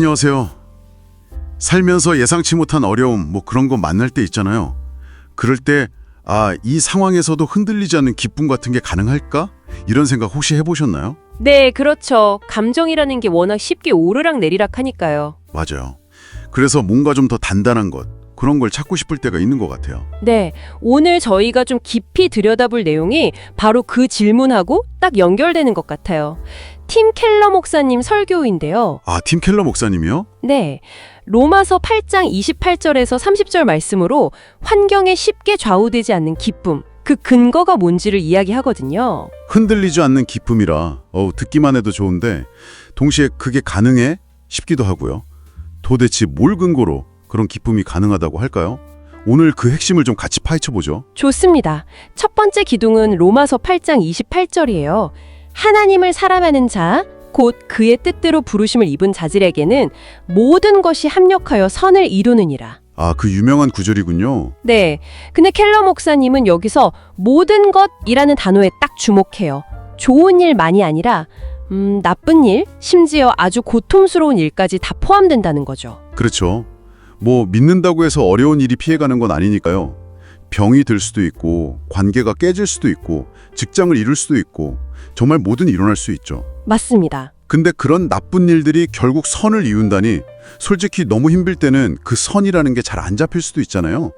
안녕하세요. 살면서 예상치 못한 어려움, 뭐 그런 거 만날 때 있잖아요. 그럴 때, 아, 이 상황에서도 흔들리지 않는 기쁨 같은 게 가능할까? 이런 생각 혹시 해보셨나요? 네, 그렇죠. 감정이라는 게 워낙 쉽게 오르락 내리락 하니까요. 맞아요. 그래서 뭔가 좀 더 단단한 것, 그런 걸 찾고 싶을 때가 있는 것 같아요. 네, 오늘 저희가 좀 깊이 들여다볼 내용이 바로 그 질문하고 딱 연결되는 것 같아요. 팀 켈러 목사님 설교인데요. 아, 팀 켈러 목사님이요? 네. 로마서 8장 28절에서 30절 말씀으로 환경에 쉽게 좌우되지 않는 기쁨, 그 근거가 뭔지를 이야기하거든요. 흔들리지 않는 기쁨이라, 어우, 듣기만 해도 좋은데, 동시에 그게 가능해? 싶기도 하고요. 도대체 뭘 근거로 그런 기쁨이 가능하다고 할까요? 오늘 그 핵심을 좀 같이 파헤쳐 보죠. 좋습니다. 첫 번째 기둥은 로마서 8장 28절이에요. 하나님을 사랑하는 자, 곧 그의 뜻대로 부르심을 입은 자들에게는 모든 것이 합력하여 선을 이루느니라. 아, 그 유명한 구절이군요. 네. 근데 켈러 목사님은 여기서 모든 것이라는 단어에 딱 주목해요. 좋은 일만이 아니라 음, 나쁜 일, 심지어 아주 고통스러운 일까지 다 포함된다는 거죠. 그렇죠. 뭐 믿는다고 해서 어려운 일이 피해가는 건 아니니까요. 병이 들 수도 있고 관계가 깨질 수도 있고 직장을 잃을 수도 있고 정말 뭐든 일어날 수 있죠. 맞습니다. 근데 그런 나쁜 일들이 결국 선을 이룬다니 솔직히 너무 힘들 때는 그 선이라는 게 잘 안 잡힐 수도 있잖아요.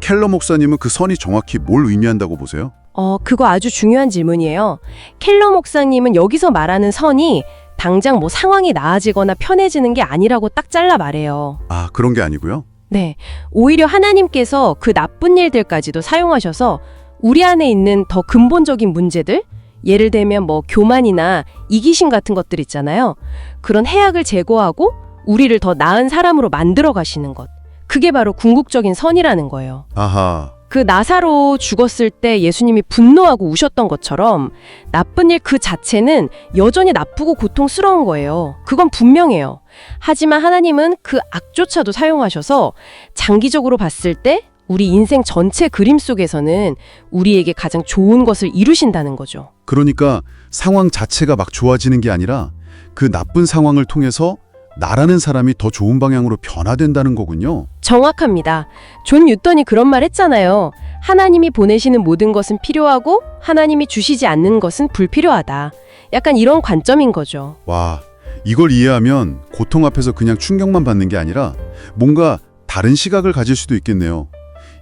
켈러 목사님은 그 선이 정확히 뭘 의미한다고 보세요? 어, 그거 아주 중요한 질문이에요. 켈러 목사님은 여기서 말하는 선이 당장 뭐 상황이 나아지거나 편해지는 게 아니라고 딱 잘라 말해요. 아, 그런 게 아니고요. 네. 오히려 하나님께서 그 나쁜 일들까지도 사용하셔서 우리 안에 있는 더 근본적인 문제들, 예를 들면 뭐 교만이나 이기심 같은 것들 있잖아요. 그런 해악을 제거하고 우리를 더 나은 사람으로 만들어 가시는 것. 그게 바로 궁극적인 선이라는 거예요. 아하. 그 나사로 죽었을 때 예수님이 분노하고 우셨던 것처럼 나쁜 일 그 자체는 여전히 나쁘고 고통스러운 거예요. 그건 분명해요. 하지만 하나님은 그 악조차도 사용하셔서 장기적으로 봤을 때 우리 인생 전체 그림 속에서는 우리에게 가장 좋은 것을 이루신다는 거죠. 그러니까 상황 자체가 막 좋아지는 게 아니라 그 나쁜 상황을 통해서 나라는 사람이 더 좋은 방향으로 변화된다는 거군요. 정확합니다. 존 뉴턴이 그런 말 했잖아요. 하나님이 보내시는 모든 것은 필요하고 하나님이 주시지 않는 것은 불필요하다. 약간 이런 관점인 거죠. 와, 이걸 이해하면 고통 앞에서 그냥 충격만 받는 게 아니라 뭔가 다른 시각을 가질 수도 있겠네요.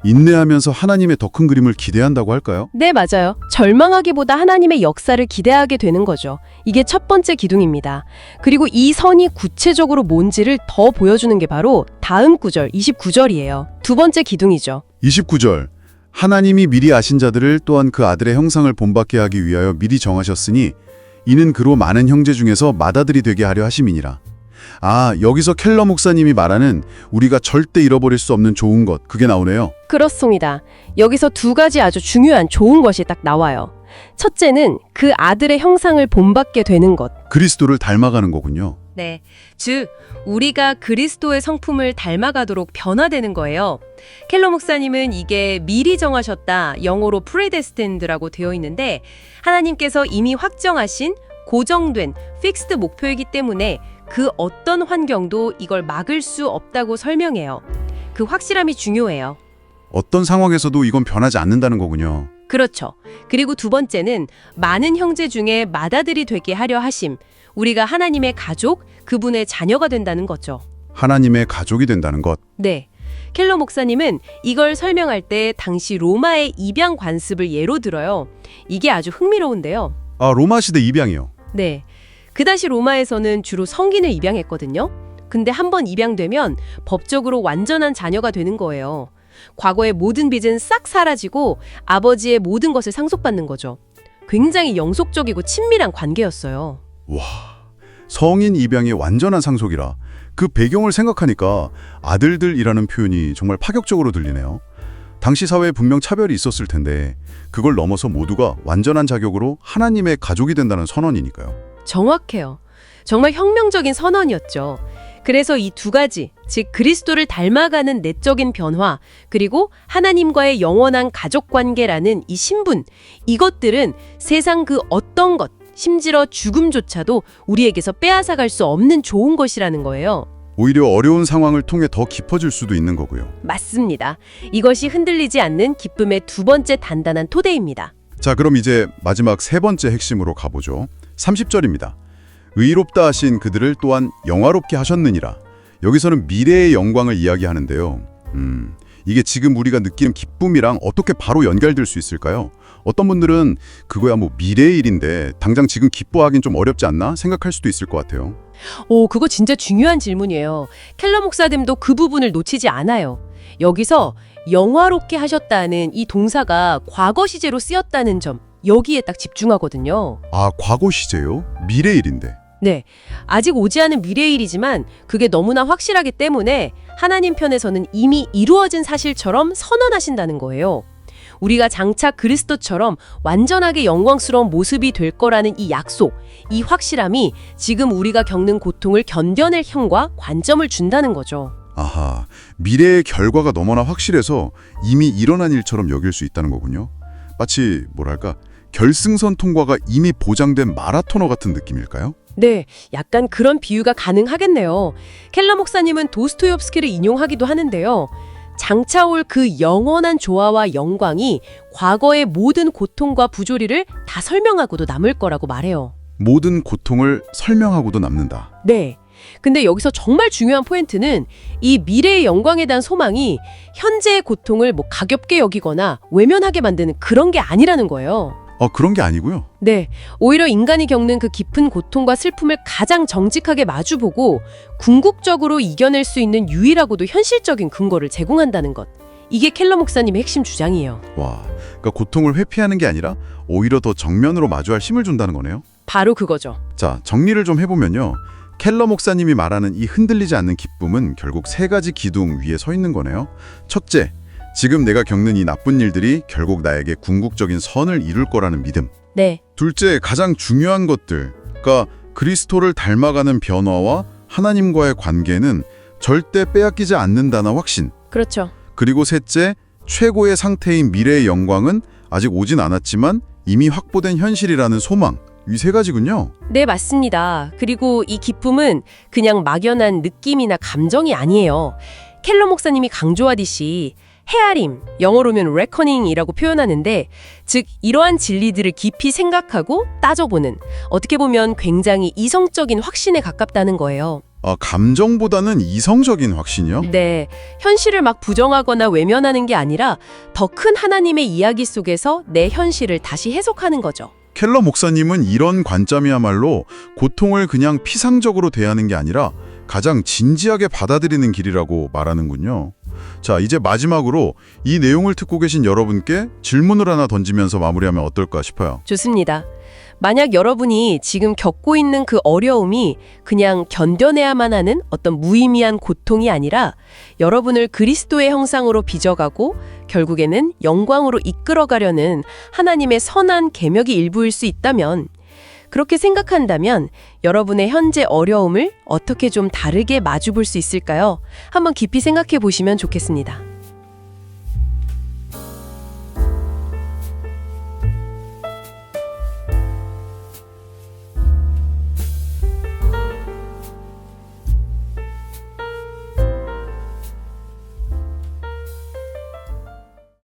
인내하면서 하나님의 더 큰 그림을 기대한다고 할까요? 네, 맞아요. 절망하기보다 하나님의 역사를 기대하게 되는 거죠. 이게 첫 번째 기둥입니다. 그리고 이 선이 구체적으로 뭔지를 더 보여주는 게 바로 다음 구절, 29절이에요. 두 번째 기둥이죠. 29절. 하나님이 미리 아신 자들을 또한 그 아들의 형상을 본받게 하기 위하여 미리 정하셨으니 이는 그로 많은 형제 중에서 맏아들이 되게 하려 하심이니라. 아, 여기서 켈러 목사님이 말하는 우리가 절대 잃어버릴 수 없는 좋은 것, 그게 나오네요. 그렇습니다. 여기서 두 가지 아주 중요한 좋은 것이 딱 나와요. 첫째는 그 아들의 형상을 본받게 되는 것. 그리스도를 닮아가는 거군요. 네. 즉, 우리가 그리스도의 성품을 닮아가도록 변화되는 거예요. 켈러 목사님은 이게 미리 정하셨다, 영어로 predestined라고 되어 있는데, 하나님께서 이미 확정하신 고정된 픽스드 목표이기 때문에 그 어떤 환경도 이걸 막을 수 없다고 설명해요. 그 확실함이 중요해요. 어떤 상황에서도 이건 변하지 않는다는 거군요. 그렇죠. 그리고 두 번째는 많은 형제 중에 맏아들이 되게 하려 하심. 우리가 하나님의 가족, 그분의 자녀가 된다는 거죠. 하나님의 가족이 된다는 것. 네. 켈러 목사님은 이걸 설명할 때 당시 로마의 입양 관습을 예로 들어요. 이게 아주 흥미로운데요. 아, 로마 시대 입양이요. 네. 그 당시 로마에서는 주로 성인을 입양했거든요. 근데 한 번 입양되면 법적으로 완전한 자녀가 되는 거예요. 과거의 모든 빚은 싹 사라지고 아버지의 모든 것을 상속받는 거죠. 굉장히 영속적이고 친밀한 관계였어요. 와, 성인 입양의 완전한 상속이라 그 배경을 생각하니까 아들들이라는 표현이 정말 파격적으로 들리네요. 당시 사회에 분명 차별이 있었을 텐데 그걸 넘어서 모두가 완전한 자격으로 하나님의 가족이 된다는 선언이니까요. 정확해요. 정말 혁명적인 선언이었죠. 그래서 이 두 가지, 즉 그리스도를 닮아가는 내적인 변화, 그리고 하나님과의 영원한 가족 관계라는 이 신분, 이것들은 세상 그 어떤 것, 심지어 죽음조차도 우리에게서 빼앗아갈 수 없는 좋은 것이라는 거예요. 오히려 어려운 상황을 통해 더 깊어질 수도 있는 거고요. 맞습니다. 이것이 흔들리지 않는 기쁨의 두 번째 단단한 토대입니다. 자, 그럼 이제 마지막 세 번째 핵심으로 가보죠. 30절입니다. 의롭다 하신 그들을 또한 영화롭게 하셨느니라. 여기서는 미래의 영광을 이야기하는데요. 음, 이게 지금 우리가 느끼는 기쁨이랑 어떻게 바로 연결될 수 있을까요? 어떤 분들은 그거야 뭐 미래의 일인데 당장 지금 기뻐하긴 좀 어렵지 않나 생각할 수도 있을 것 같아요. 오, 그거 진짜 중요한 질문이에요. 켈러 목사님도 그 부분을 놓치지 않아요. 여기서 영화롭게 하셨다는 이 동사가 과거 시제로 쓰였다는 점, 여기에 딱 집중하거든요. 아, 과거 시제요? 미래의 일인데. 네. 아직 오지 않은 미래일이지만 그게 너무나 확실하기 때문에 하나님 편에서는 이미 이루어진 사실처럼 선언하신다는 거예요. 우리가 장차 그리스도처럼 완전하게 영광스러운 모습이 될 거라는 이 약속, 이 확실함이 지금 우리가 겪는 고통을 견뎌낼 힘과 관점을 준다는 거죠. 아하, 미래의 결과가 너무나 확실해서 이미 일어난 일처럼 여길 수 있다는 거군요. 마치 뭐랄까 결승선 통과가 이미 보장된 마라토너 같은 느낌일까요? 네, 약간 그런 비유가 가능하겠네요. 켈러 목사님은 도스토옙스키를 인용하기도 하는데요. 장차 올 그 영원한 조화와 영광이 과거의 모든 고통과 부조리를 다 설명하고도 남을 거라고 말해요. 모든 고통을 설명하고도 남는다. 네. 근데 여기서 정말 중요한 포인트는 이 미래의 영광에 대한 소망이 현재의 고통을 뭐 가볍게 여기거나 외면하게 만드는 그런 게 아니라는 거예요. 어, 그런 게 아니고요. 네, 오히려 인간이 겪는 그 깊은 고통과 슬픔을 가장 정직하게 마주보고 궁극적으로 이겨낼 수 있는 유일하고도 현실적인 근거를 제공한다는 것. 이게 켈러 목사님의 핵심 주장이에요. 와, 그러니까 고통을 회피하는 게 아니라 오히려 더 정면으로 마주할 힘을 준다는 거네요. 바로 그거죠. 자, 정리를 좀 해보면요. 켈러 목사님이 말하는 이 흔들리지 않는 기쁨은 결국 세 가지 기둥 위에 서 있는 거네요. 첫째, 지금 내가 겪는 이 나쁜 일들이 결국 나에게 궁극적인 선을 이룰 거라는 믿음. 네, 둘째, 가장 중요한 것들, 그러니까 그리스도를 닮아가는 변화와 하나님과의 관계는 절대 빼앗기지 않는다는 확신. 그렇죠. 그리고 셋째, 최고의 상태인 미래의 영광은 아직 오진 않았지만 이미 확보된 현실이라는 소망. 이 세 가지군요. 네, 맞습니다. 그리고 이 기쁨은 그냥 막연한 느낌이나 감정이 아니에요. 켈러 목사님이 강조하듯이 헤아림, 영어로면 레커닝이라고 표현하는데, 즉 이러한 진리들을 깊이 생각하고 따져보는 어떻게 보면 굉장히 이성적인 확신에 가깝다는 거예요. 아, 감정보다는 이성적인 확신이요? 네, 현실을 막 부정하거나 외면하는 게 아니라 더 큰 하나님의 이야기 속에서 내 현실을 다시 해석하는 거죠. 켈러 목사님은 이런 관점이야말로 고통을 그냥 피상적으로 대하는 게 아니라 가장 진지하게 받아들이는 길이라고 말하는군요. 자, 이제 마지막으로 이 내용을 듣고 계신 여러분께 질문을 하나 던지면서 마무리하면 어떨까 싶어요. 좋습니다. 만약 여러분이 지금 겪고 있는 그 어려움이 그냥 견뎌내야만 하는 어떤 무의미한 고통이 아니라 여러분을 그리스도의 형상으로 빚어가고 결국에는 영광으로 이끌어가려는 하나님의 선한 계명이 일부일 수 있다면 그렇게 생각한다면 여러분의 현재 어려움을 어떻게 좀 다르게 마주볼 수 있을까요? 한번 깊이 생각해 보시면 좋겠습니다.